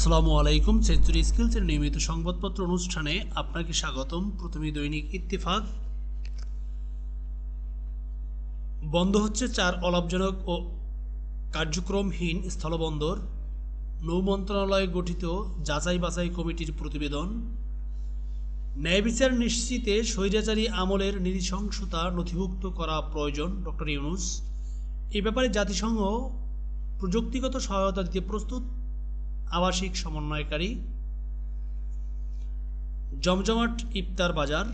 আসসালামু আলাইকুম। সেঞ্চুরি স্কিলসের নিয়মিত সংবাদপত্র অনুষ্ঠানে আপনাকে স্বাগতম। প্রথমে দৈনিক ইত্তেফাক। বন্ধ হচ্ছে চার অলাভজনক ও কার্যক্রমহীন স্থলবন্দর। নৌ মন্ত্রণালয়ে গঠিত যাচাই বাছাই কমিটির প্রতিবেদন। ন্যায় বিচার নিশ্চিতে স্বৈরাচারী আমলের নৃশংসতা নথিভুক্ত করা প্রয়োজন, ডক্টর ইউনুস। এ ব্যাপারে জাতিসংঘ প্রযুক্তিগত সহায়তা দিতে প্রস্তুত। আবাসিক সমন্বয়কারী, জমজমাট ইফতার বাজার,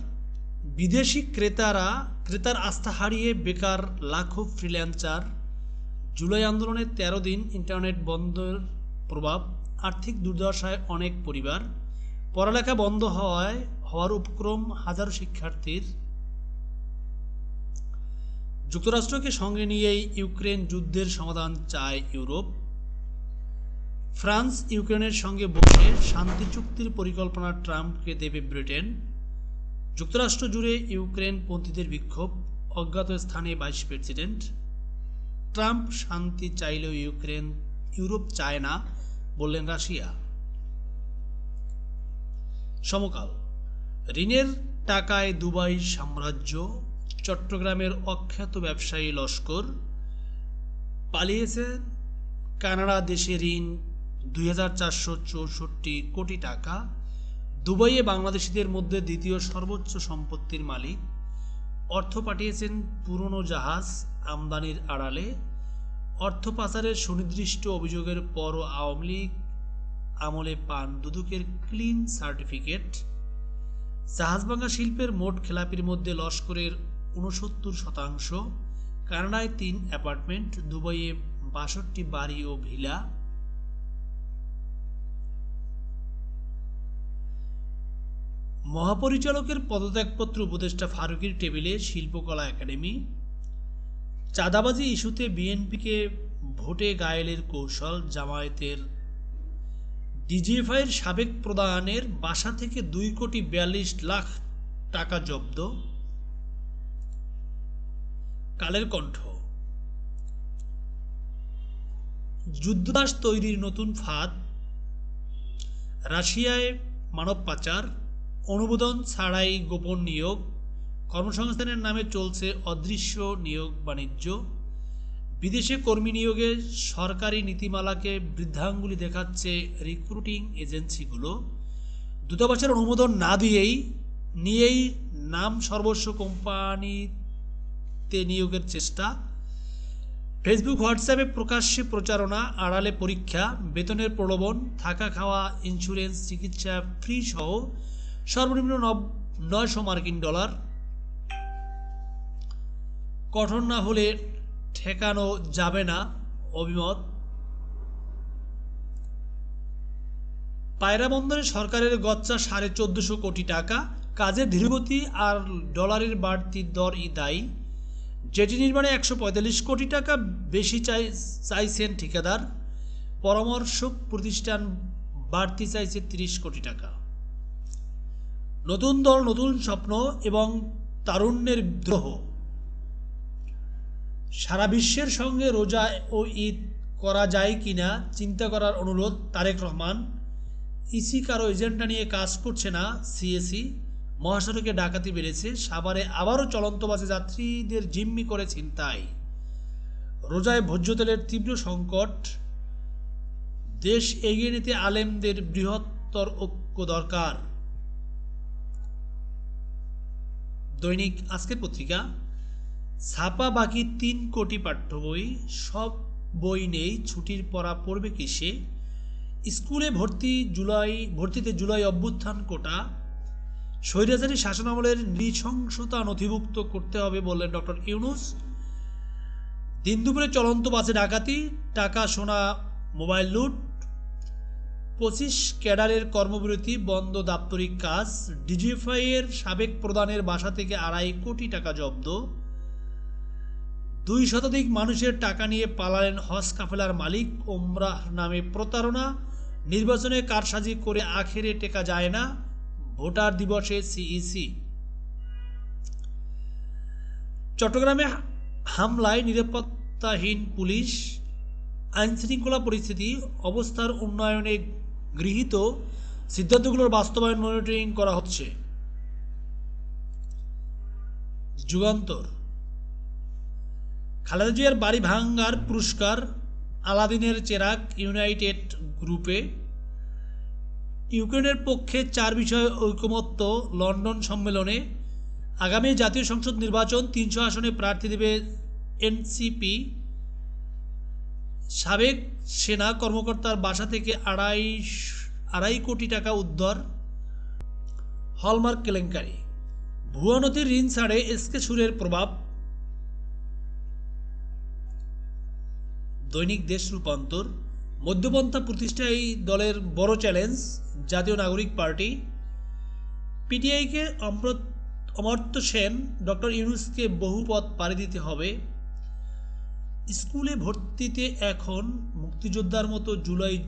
বিদেশি ক্রেতারা, ক্রেতার আস্থা হারিয়ে বেকার লাখো ফ্রিল্যান্সার জুলাই আন্দোলনের তেরো দিন ইন্টারনেট বন্ধের প্রভাব, আর্থিক দুর্দশায় অনেক পরিবার, পড়ালেখা বন্ধ হওয়ায়, হওয়ার উপক্রম হাজারো শিক্ষার্থীর। যুক্তরাষ্ট্রকে সঙ্গে নিয়েই ইউক্রেন যুদ্ধের সমাধান চায় ইউরোপ। ফ্রান্স, ইউক্রেনের সঙ্গে বসে শান্তি চুক্তির পরিকল্পনা ট্রাম্পকে দেবে ব্রিটেন। যুক্তরাষ্ট্র জুড়ে ইউক্রেন পন্থীদের বিক্ষোভ, অজ্ঞাত স্থানে ভাইস প্রেসিডেন্ট। ট্রাম্প, শান্তি চাইলেও ইউক্রেন, ইউরোপ চায় না, বললেন রাশিয়া। সমকাল, ঋণের টাকায় দুবাই সাম্রাজ্য, চট্টগ্রামের অখ্যাত ব্যবসায়ী লস্কর পালিয়েছেন কানাডা দেশে ঋণ দুই হাজার চারশো চৌষট্টি কোটি টাকা। দুবাইয়ে বাংলাদেশিদের মধ্যে দ্বিতীয় সর্বোচ্চ সম্পত্তির মালিক। অর্থ পাঠিয়েছেন পুরনো জাহাজ আমদানির আড়ালে। অর্থ পাচারের সুনির্দিষ্ট অভিযোগের পরও আওয়ামী লীগ আমলে পান দুদকের ক্লিন সার্টিফিকেট। জাহাজভাঙা শিল্পের মোট খেলাপির মধ্যে লস্করের উনসত্তর শতাংশ। কানাডায় তিন অ্যাপার্টমেন্ট, দুবাইয়ে বাষট্টি বাড়ি ও ভিলা। মহাপরিচালকের পদত্যাগপত্র উপদেষ্টা ফারুকের টেবিলে শিল্পকলা একাডেমি, চাঁদাবাজি ইস্যুতে বিএনপিকে ভোটে গায়েলের কৌশল জামায়াতের, ডিজিএফআইয়ের সাবেক প্রধানের বাসা থেকে দুই কোটি বিয়াল্লিশ লাখ টাকা জব্দ, কালের কণ্ঠ। যুদ্ধদাস তৈরির নতুন ফাঁদ, রাশিয়ায় মানব পাচার অনুমোদন ছাড়াই গোপন নিয়োগ। কর্মসংস্থানের নামে চলছে অদৃশ্য নিয়োগ বাণিজ্য। বিদেশে কর্মী নিয়োগে সরকারি নীতিমালাকে বৃদ্ধাঙ্গুলি দেখাচ্ছে রিক্রুটিং এজেন্সিগুলো। দূতাবাসের অনুমোদন না দিয়েই, নিয়েই নাম সর্বস্ব কোম্পানিতে নিয়োগের চেষ্টা। ফেসবুক, হোয়াটসঅ্যাপে প্রকাশ্যে প্রচারণা, আড়ালে পরীক্ষা, বেতনের প্রলোভন, থাকা খাওয়া, ইন্স্যুরেন্স, চিকিৎসা, ফ্রি সহ সর্বনিম্ন নয়শো মার্কিন ডলার। কঠোর না হলে ঠেকানো যাবে না, অভিমত। পায়রা বন্দরে সরকারের গচ্চা সাড়ে চোদ্দশো কোটি টাকা কাজের ধীরগতি আর ডলারের বাড়তি দর ই দায়ী। জেটি নির্মাণে একশো পঁয়তাল্লিশ কোটি টাকা বেশি চাই চাইছেন ঠিকাদার। পরামর্শক প্রতিষ্ঠান বাড়তি চাইছে তিরিশ কোটি টাকা। নতুন দল, নতুন স্বপ্ন এবং তারুণ্যের দ্রোহ সারা বিশ্বের সঙ্গে রোজা ও ঈদ করা যায় কিনা চিন্তা করার অনুরোধ তারেক রহমান। ইসি কারও এজেন্ডা নিয়ে কাজ করছে না, সিএসি। মহাসড়কে ডাকাতি বেড়েছে, সাভারে আবারও চলন্ত বাসে যাত্রীদের জিম্মি করে ছিনতাই। রোজায় ভোজ্য তেলের তীব্র সংকট। দেশ এগিয়ে নিতে আলেমদের বৃহত্তর ঐক্য দরকার। দৈনিক আজকের পত্রিকা, ছাপা বাকি তিন কোটি পাঠ্য বই, সব বই নেই ছুটির পড়া পড়বে কিসে স্কুলে ভর্তি জুলাই, ভর্তিতে জুলাই অভ্যুত্থান কোটা, স্বৈরাচারী শাসনামলের নৃশংসতা নথিভুক্ত করতে হবে বললেন ডক্টর ইউনুস। দিন দুপুরে চলন্ত বাসে ডাকাতি, টাকা, সোনা, মোবাইল লুট পঁচিশ ক্যাডারের কর্মবিরতি, বন্ধ দাপ্তরিক কাজ ডিজিএফআই এর সাবেক প্রধানের বাসা থেকে আড়াই কোটি টাকা জব্দ। দুই শতাধিক মানুষের টাকা নিয়ে পালালেন হজ কাফেলার মালিক ওমরাহ নামে প্রতারণা। নির্বাচনে কারসাজি করে আখেরে টেকা যায় না, ভোটার দিবসে সিইসি। চট্টগ্রামে হামলায় নিরাপত্তাহীন পুলিশ, আইনশৃঙ্খলা পরিস্থিতি, অবস্থার উন্নয়নে গৃহীত সিদ্ধান্তগুলোর বাস্তবায়ন মনিটরিং করা হচ্ছে। যুগান্তর। খালেদা জিয়ার বাড়ি ভাঙ্গার পুরস্কার আলাদিনের চেরাক ইউনাইটেড গ্রুপে। ইউক্রেনের পক্ষে চার বিষয়ে ঐকমত্য লন্ডন সম্মেলনে আগামী জাতীয় সংসদ নির্বাচন তিনশো আসনে প্রার্থী দেবে এনসিপি। সাবেক সেনা কর্মকর্তার বাসা থেকে আড়াই আড়াই কোটি টাকা উদ্ধার, হলমার্ক কেলেঙ্কারি। ভুয়া নথির ঋণ ছাড়ে এসকে সুরের প্রভাব। দৈনিক দেশ রূপান্তর। মধ্যপন্থা প্রতিষ্ঠা এই দলের বড় চ্যালেঞ্জ, জাতীয় নাগরিক পার্টি। পিটিআইকে অমৃত অমর্ত্য সেন, ডক্টর ইউনুসকে বহু পথ পাড়ি দিতে হবে। স্কুলে ভর্তিতে এখন মুক্তিযোদ্ধার মতো জুলাই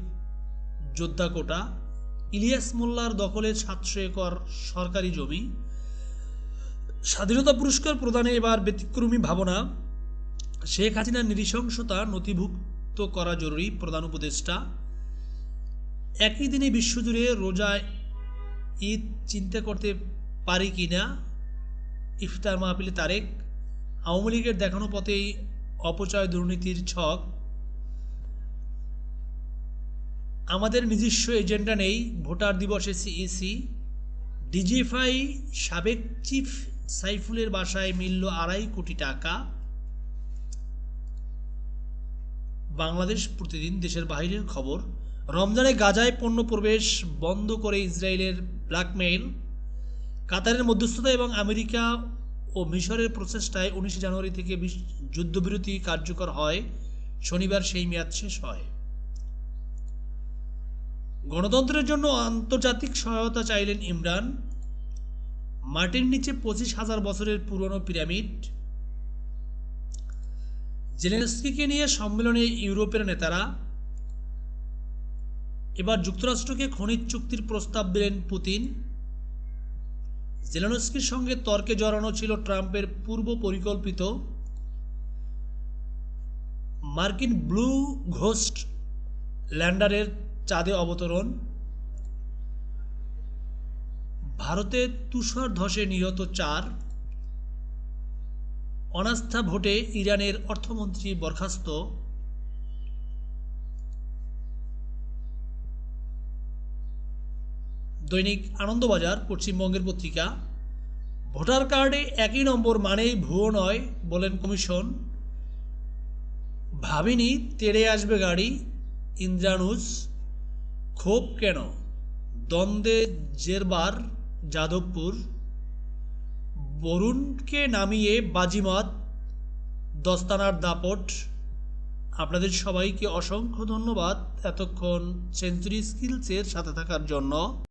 যোদ্ধা কোটা ইলিয়াস মোল্লার দখলে সাতশো একর সরকারি জমি, স্বাধীনতা পুরস্কার প্রদানে এবার ব্যতিক্রমী ভাবনা। শেখ হাসিনার নৃশংসতা নথিভুক্ত করা জরুরি প্রধান উপদেষ্টা। একই দিনে বিশ্বজুড়ে রোজা ঈদ চিন্তা করতে পারি কি না ইফতার মাহফিলে তারেক। আওয়ামী লীগের দেখানো পথেই অপচয় দুর্নীতির ছক। আমাদের নিজস্ব এজেন্ডা নেই, ভোটার দিবসে সিইসি। ডিজিএফআই সাবেক চিফ সাইফুলের বাসায় মিলল আড়াই কোটি টাকা। বাংলাদেশ প্রতিদিন দেশের বাইরের খবর। রমজানে গাজায় পণ্য প্রবেশ বন্ধ করে ইসরায়েলের ব্ল্যাকমেইল। কাতারের মধ্যস্থতা এবং আমেরিকা ও মিশরের প্রচেষ্টায় উনিশে জানুয়ারি থেকে যুদ্ধবিরতি কার্যকর হয়। শনিবার সেই মেয়াদ শেষ হয়। গণতন্ত্রের জন্য আন্তর্জাতিক সহায়তা চাইলেন ইমরান। মাটির নিচে পঁচিশ হাজার বছরের পুরনো পিরামিড। জেলেনস্কিকে নিয়ে সম্মেলনে ইউরোপের নেতারা। এবার যুক্তরাষ্ট্রকে খনিজ চুক্তির প্রস্তাব দিলেন পুতিন। জেলেনস্কির সঙ্গে তর্কে জড়ানো ছিল ট্রাম্পের পূর্ব পরিকল্পিত মার্কিন ব্লু ঘোস্ট ল্যান্ডারের চাঁদে অবতরণ। ভারতে তুষার ধসে নিহত চার। অনাস্থা ভোটে ইরানের অর্থমন্ত্রী বরখাস্ত। দৈনিক আনন্দবাজার, পশ্চিমবঙ্গের পত্রিকা। ভোটার কার্ডে একই নম্বর মানেই ভুয়ো নয় বলেন কমিশন। ভাবিনি তেড়ে আসবে গাড়ি, ইন্দ্রানুজ। ক্ষোভ কেন? দ্বন্দ্বে জেরবার, যাদবপুর। বরুণকে নামিয়ে বাজিমাত, দস্তানার দাপট। আপনাদের সবাইকে অসংখ্য ধন্যবাদ এতক্ষণ সেঞ্চুরি স্কিলসের সাথে থাকার জন্য।